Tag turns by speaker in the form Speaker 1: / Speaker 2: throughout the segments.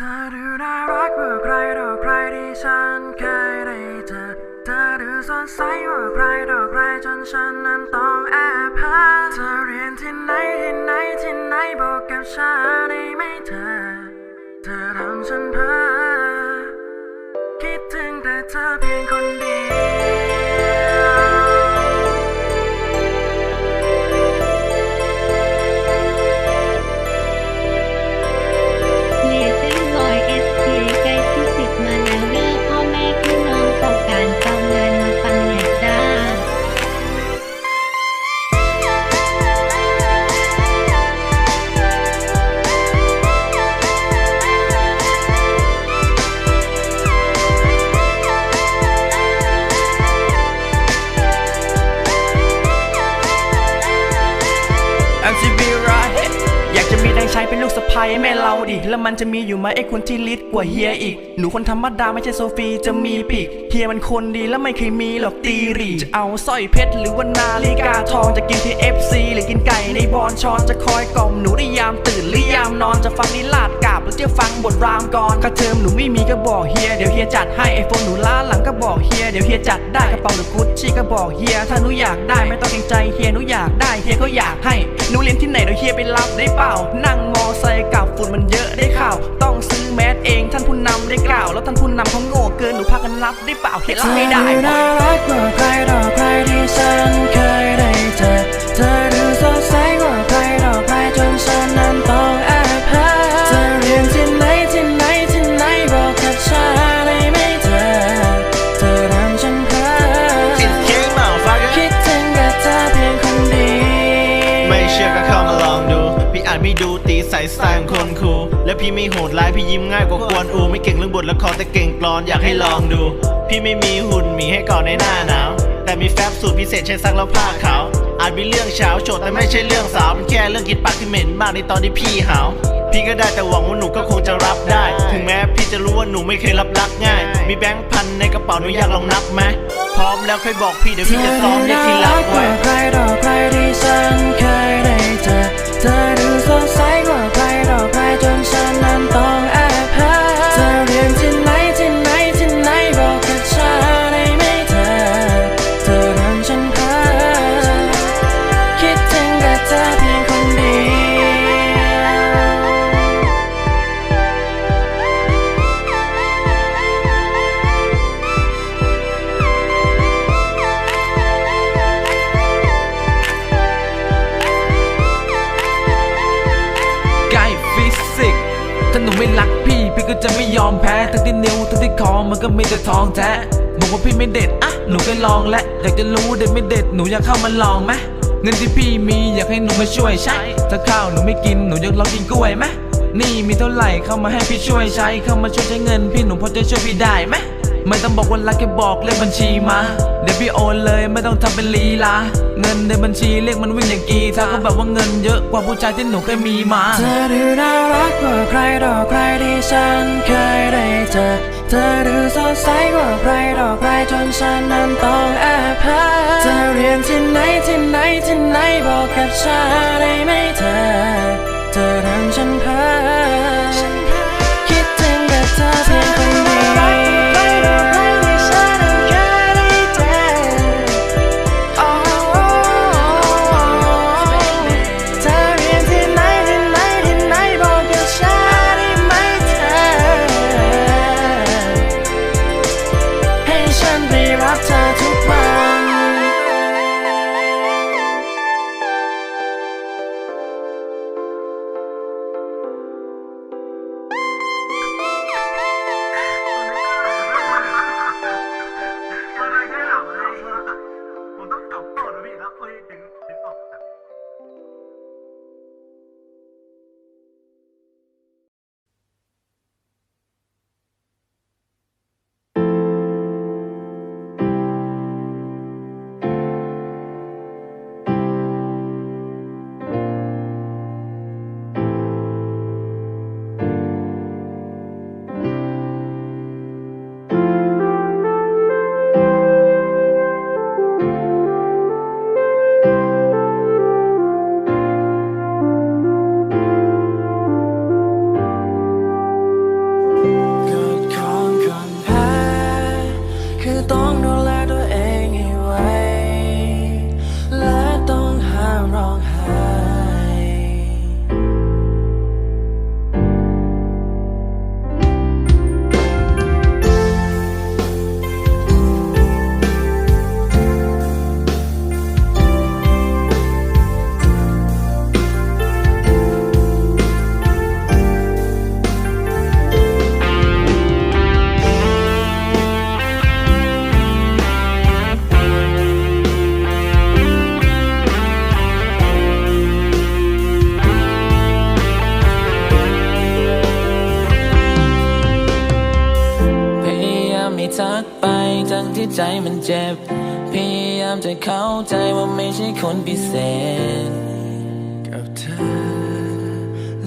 Speaker 1: ธอดูน่ารักกว่าใครต่อใครที่ฉันเคยได้เจอ เธอดูสดใสกว่าใครต่อใครจนฉันนั้นต้องแอบหาเธอเรียนที่ไหนที่ไหนที่ไหนบอกกับฉันได้ไหมเธอ เธอทำฉันเพ้อคิดถึงแต่เธอเพียงคนเดียว
Speaker 2: มันจะ
Speaker 3: มีอยู่ไหมไอ้คนที่ลิดกว่าเฮียอีก หนูคนธรรมดาไม่ใช่โซฟีจะมีปีกเฮียมันคนดีแล้วไม่เคยมีหรอกตีรีจะเอาสร้อยเพชรหรือว่านาฬิกาทองจะกินที่เอฟซีหรือกินไก่ในบอลชอนจะคอยกล่อมหนูได้ยามตื่นหรือยามนอนจะฟังนิลาด กาบหรือจะฟังบทรามก่อนค่าเทอมหนูไม่มีก็บอกเฮียเดี๋ยวเฮียจัดให้ไอโฟนหนูล้าหลังก็บอกเฮียเดี๋ยวเฮียจัดได้กระเป๋าหรือกุชชี่ก็บอกเฮียถ้าหนูอยากได้ไม่ต้องเกรงใจเฮียหนูอยากได้เฮียก็อยากให้หนูเรียนที่ไหนเดี๋ยวเฮียไปรับได้เปล่า นั่งมอไซค์กับฝุ่นมันเยอะได้ข่าว ต้องซื้อแมสเองท่านผู้นำได้กล่าว แล้วท่านผู้นำเขาโง่เกินหนูพากันรับได้เปล่าเฮียรับไม่ได้
Speaker 1: เธอน่ารักกว่าใครต่อใครที่ฉันเคยได้เจอเธอ พี่
Speaker 4: ไม่โหดร้ายพี่ยิ้มง่ายกว่ากวนอูไม่เก่งเรื่องบทละครแต่เก่งกลอนอยากให้ลองดู พี่ไม่มีหุ่นหมีให้ก่อนในหน้าหนาว แต่มีแฟบสูตรพิเศษใช้ซักแล้วผ้าขาวอาจมีเรื่องเช้าโจทย์แต่ไม่ใช่เรื่องสาวเป็นแค่เรื่องกินปากที่เหม็นมากในตอนที่พี่หาวพี่ก็ได้แต่หวังว่าหนูก็คงจะรับได้ ถึงแม้พี่จะรู้ว่าหนูไม่เคยรับรักง่าย มีแบงค์พันในกระเป๋าหนูอยากลองนับไหมพร้อมแล้วค่อยบอกพี่เดี๋ยว
Speaker 1: เธ
Speaker 4: พี่
Speaker 1: อ
Speaker 4: จะ
Speaker 1: ดู
Speaker 4: ซ้อมเลข
Speaker 1: น่า
Speaker 4: ที่รั
Speaker 1: รั
Speaker 4: ก
Speaker 1: กก
Speaker 4: ไว้
Speaker 1: ว่าใครต่อใครที่ฉันเคยได้เจอเธอดูสดใสกว่าใคร ต่อใค ก็มีแต่
Speaker 5: ทองแท้บอกว่าพี่ไม่เด็ดอะหนูก็ลองและอยากจะรู้เด็ดไม่เด็ดหนูอยากเข้ามาลองไหมเงินที่พี่มีอยากให้หนูมาช่วยใช้ถ้าข้าวหนูไม่กินหนูอยากลองกินกล้วยไหมนี่มีเท่าไหร่เข้ามาให้พี่ช่วยใช้เข้ามาช่วยใช้เงินพี่หนูพอจะช่วยพี่ได้ไหมไม่ต้องบอกว่ารักแค่บอกเลขบัญชีมาเดี๋ยวพี่โอนเลยไม่ต้องทำเป็นลีลาเงินในบัญชีเลขมันวิ่งอย่างกีถ้าเขาแบบว่าเงินเยอะกว่าผู้ชายที่หนูเคยมีมา
Speaker 1: เธอดูน่ารักกว่าใครต่อใครที่ฉันเคยได้เจอ เธอดูสดใสกว่าใครต่อใครจนฉันนั้นต้องแอบหาเธอเรียนที่ไหนที่ไหนที่ไหนบอกกับฉัน ที่ใจ
Speaker 6: มันเจ็บ พยายามจะเข้าใจว่าไม่ใช่คนพิเศษ
Speaker 1: กับเธอ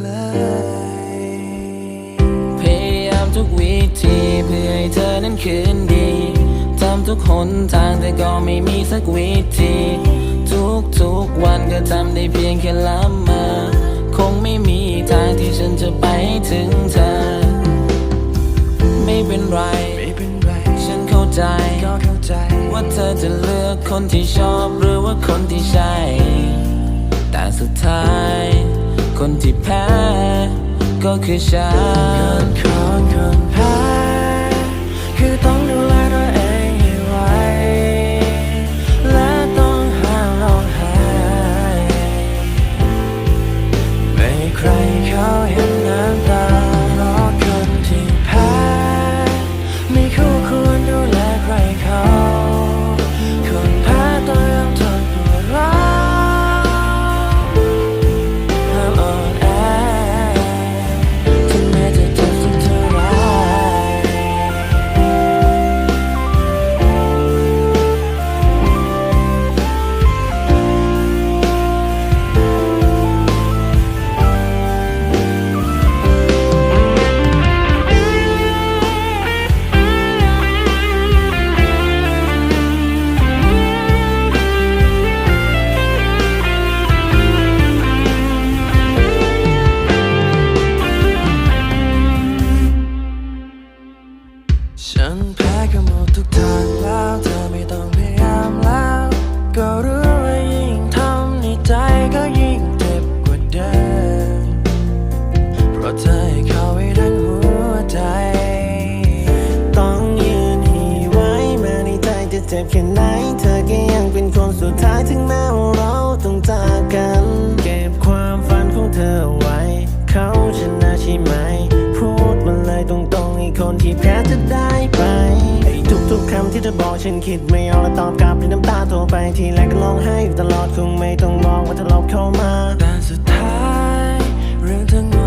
Speaker 1: เลย
Speaker 6: พยายามทุกวิธีเพื่อให้เธอนั้นคืนดีทำทุกหนทางแต่ก็ไม่มีสักวิธี ทุกทุกวันก็ทำได้เพียงแค่ละเมอคงไม่มีทางที่ฉันจะไปถึงเธอ ไม่เป็นไร ใจ
Speaker 1: ก็เข้าใจ
Speaker 6: ว่าเธอจะเลือกคนที่ชอบหรือว่าคนที่ใช่ แต่สุดท้าย คนที่แพ้ ก็คือฉันั
Speaker 1: นคิดไม่ออกและ
Speaker 7: ตอบกลับด้วยน้ำตาโทรไปทีแรกก็ร้องไห้อยู่ตลอดคงไม่ต้องบอกว่าเธอหลบเข้ามา
Speaker 1: แต่สุดท้ายเรื่องทั้ง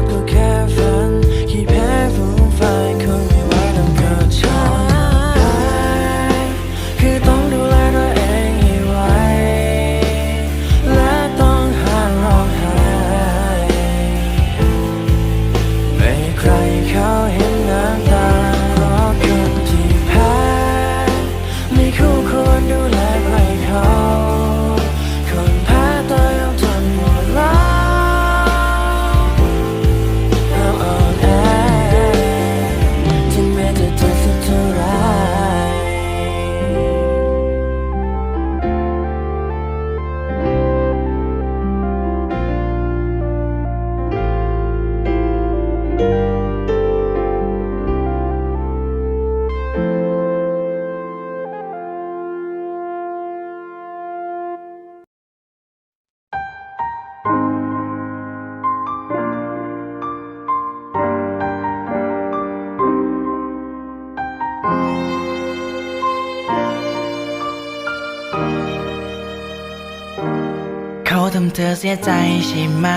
Speaker 8: ธอเสียใจใช่ไหม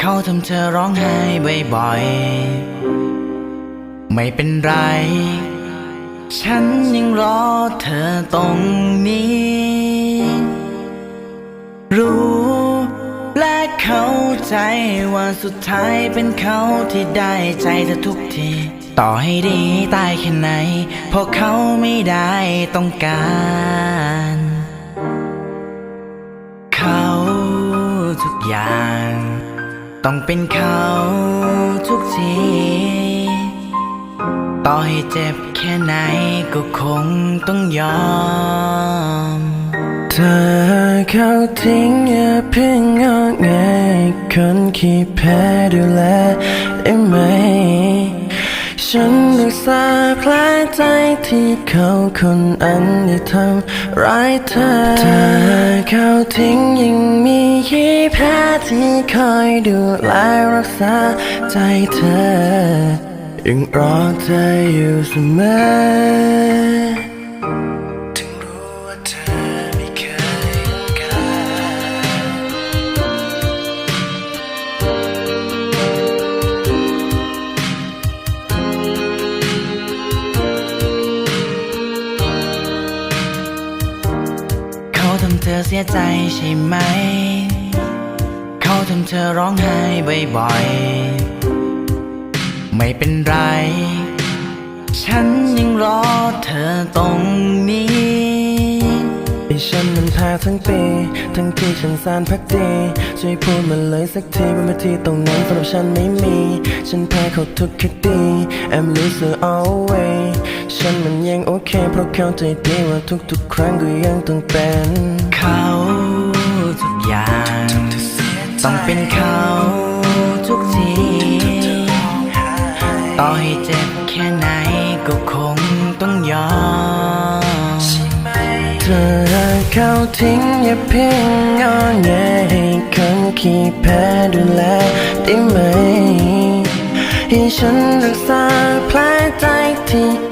Speaker 8: เขาทำเธอร้องไห้บ่อยๆ ไม่เป็นไร ฉันยังรอเธอตรงนี้ รู้และเข้าใจว่าสุดท้ายเป็นเขาที่ได้ใจเธอทุกที ต่อให้ดีตายแค่ไหน เพราะเขาไม่ได้ต้องการ อย่าง ต้องเป็นเขาทุกที ต่อ
Speaker 1: ให้เจ็บแค่ไหนก็คงต้องยอม เธอเขาทิ้งอย่าเพิ่งงอแงคนขี้แพ้ดูแลได้ไหม ฉันรักษาแผลใจที่เขาคนอันได้ทำร้ายเธอถ้าเขาทิ้งยังมีขี้แพ้ที่คอยดูแลรักษาใจเธอ ยังรอเธออยู่เสมอ สียใจใช่ไหม เขาทำเธอร้องไห้บ่อยๆ ไม่เป็นไร ฉันยังรอเธอตรงนี้ให้ฉันมันแพ้ทั้งปี ทั้งที่ฉันสารพักดีช่วยพูดมาเลยสักทีว่ามาที่ตรงนั้นสำหรับฉันไม่มี ฉันแพ้เขาทุกคดี I'm loser always ฉันมันยังโอเค เพราะเข้าใจดีว่าทุกๆ ครั้งก็ยังต้องเป็น เขาทุกอย่างต้องเป็นเขาทุกที ต่อให้เจ็บแค่ไหนก็คงต้องยอมเธอเขาทิ้งอย่าเพียงงอแงให้คนขี้แพ้ดูแลได้ไหม ให้ฉันรักษาแผลใจที่เขา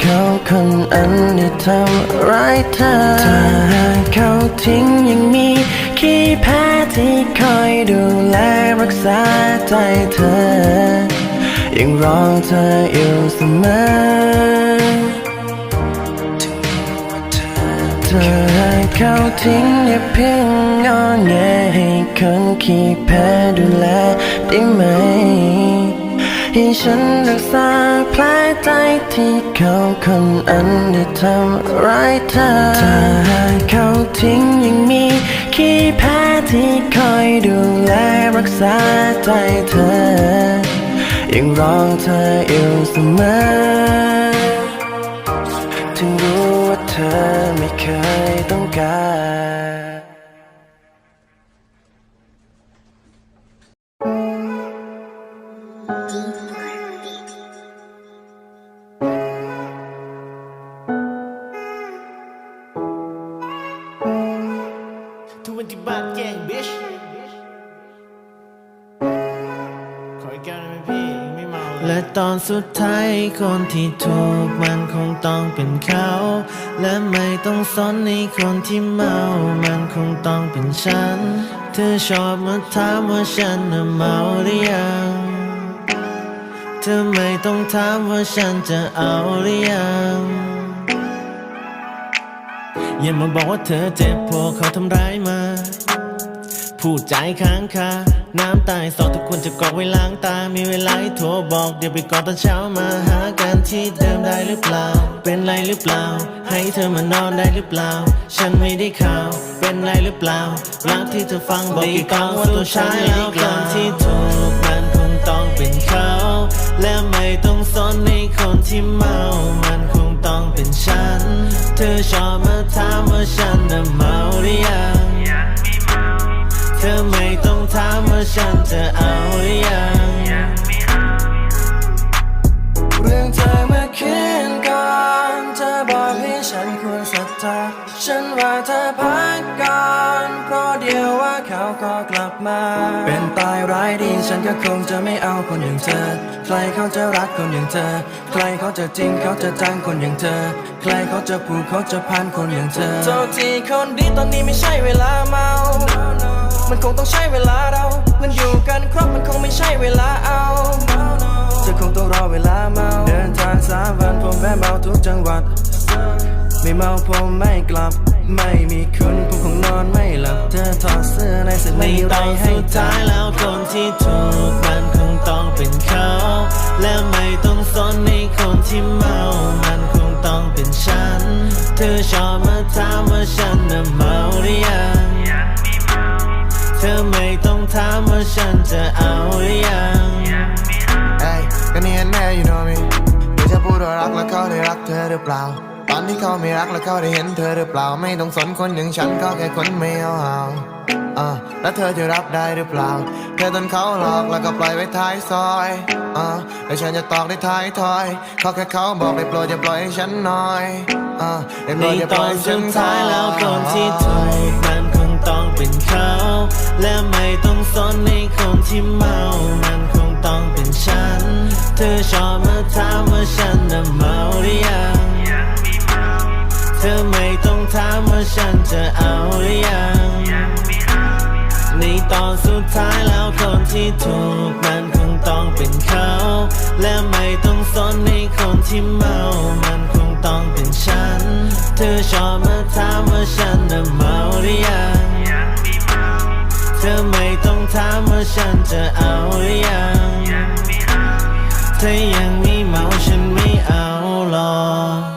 Speaker 1: คนอันได้ทำร้ายเธอถ้าเขาทิ้งยังมีขี้แพ้ที่คอยดูแลรักษาใจเธอ ยังรอเธออยู่เสมอเธอให้เขาทิ้งอย่าเพียงงอแงให้คนขี้แพ้ดูแลได้ไหม ให้ฉันรักษาแผลใจที่เขาคนอันได้ทำร้ายเธอถ้าเขาทิ้งยังมีขี้แพ้ที่คอยดูแลรักษาใจเธอ ยังร้องเธออยู่เสมอ ถึงรู้ว่าเธอไม่เคยต้องการ
Speaker 7: อนสุดท้ายคนที่ถูกมันคงต้องเป็นเขา และไม่ต้องสนในคนที่เมา มันคงต้องเป็นฉัน เธอชอบมาถามว่าฉันน่ะเมาหรือยัง เธอไม่ต้องถามว่าฉันจะเอาหรือยังอย่ามาบอกว่าเธอเจ็บเพราะเขาทำร้ายมา พูดใจค้างคา น้ำตายสอทุกคนจะกอกไว้ล้างตา มีเวลาให้โทรบอก เดี๋ยวไปก่อนตอนเช้ามาหากันที่เดิมได้หรือเปล่า เป็นไรหรือเปล่า ให้เธอมานอนได้หรือเปล่า ฉันไม่ได้ข่าว เป็นไรหรือเปล่า รักที่เธอฟังบอกกี่ครั้งว่าตัวฉันแล้วคนที่ถูกมันคงต้องเป็นเขา และไม่ต้องสนในคนที่เมา มันคงต้องเป็นฉัน เธอชอบมาถามว่าฉันน่ะเมาหรือยัง ธอไม่ต้องถามว่าฉันจะเอาหรือยัง
Speaker 1: เรื่องเธอเมื่อคืนก่อนเธอบอกให้ฉันควรศรัทธาฉันว่าเธอพักก่อนเพราะเดียวว่าเขาก็กลับมา เป็นตายร้ายดีฉันก็คงจะไม่เอาคนอย่างเธอ ใครเขาจะรักคนอย่างเธอ ใครเขาจะจริงเขาจะจ้างคนอย่างเธอ ใครเขาจะผูกเขาจะพันคนอย่างเธอโทษทีคนดีตอนนี้ไม่ใช่เวลาเมา มันคงต้องใช้เวลาเรา มันอยู่กันครบมันคงไม่ใช่เวลาเอาจะคงต้องรอเวลาเมา เดินทางสามวันผมแวะเมาทุกจังหวัด ไม่เมาผมไม่กลับ ไม่มีคุณผมคงนอนไม่หลับ เธอถอดเสื้อในสึก
Speaker 7: ใน
Speaker 1: ไม่
Speaker 7: ต
Speaker 1: ไร
Speaker 7: อน
Speaker 1: ให้
Speaker 7: สุดท้ายแล้วคนที่ถูกมันคงต้องเป็นเขา และไม่ต้องสนในคนที่เมา มันคงต้องเป็นฉัน เธอชอบมาถามว่าฉันน่ะเมาหรือยัง ธอไม่ต้องถามว่าฉันจะเอาหรือยัง
Speaker 9: Ay, que ni en medio, you know what I mean? เดี๋ยวค่พูดว่ารักแล้วเขาได้รักเธอหรือเปล่า ตอนที่เขาไม่รักแล้วเขาได้เห็นเธอหรือเปล่า ไม่ต้องสนคนอย่างฉันก็แค่คนไม่เอาเอาอ่าแล้วเธอจะรับได้หรือเปล่า เธอโดนเขาหลอกแล้วก็ปล่อยไว้ท้ายซอยอ่าแล้วฉันจะตอกได้ท้ายถอยเขาแค่เขาบอกได้โปรดอย่าปล่อยให้ฉันหน่อยอ่าได้โป
Speaker 7: ใน
Speaker 9: รดอย่า
Speaker 7: ต
Speaker 9: ปล่
Speaker 7: อ
Speaker 9: อย
Speaker 7: น
Speaker 9: ให้ฉั
Speaker 7: สุ
Speaker 9: น
Speaker 7: ดท้ายแล้วคนที่ถูกมันคง ต้องเป็นเขา และไม่ต้องสนในคนที่เมา มันคงต้องเป็นฉัน เธอชอบมาถามว่าฉันน่ะเมาหรือยังเธอไม่ต้องถามว่าฉันจะเอาหรือยังในตอนสุดท้ายแล้วคนที่ถูกมันคงต้องเป็นเขา และไม่ต้องสนในคนที่เมา มันคงต้องเป็นฉัน เธอชอบมาถามว่าฉันน่ะเมาหรือยัง ถามว่าฉันจะเอาหรือยังถ้ายังไม่เมาฉันไม่เอาหรอก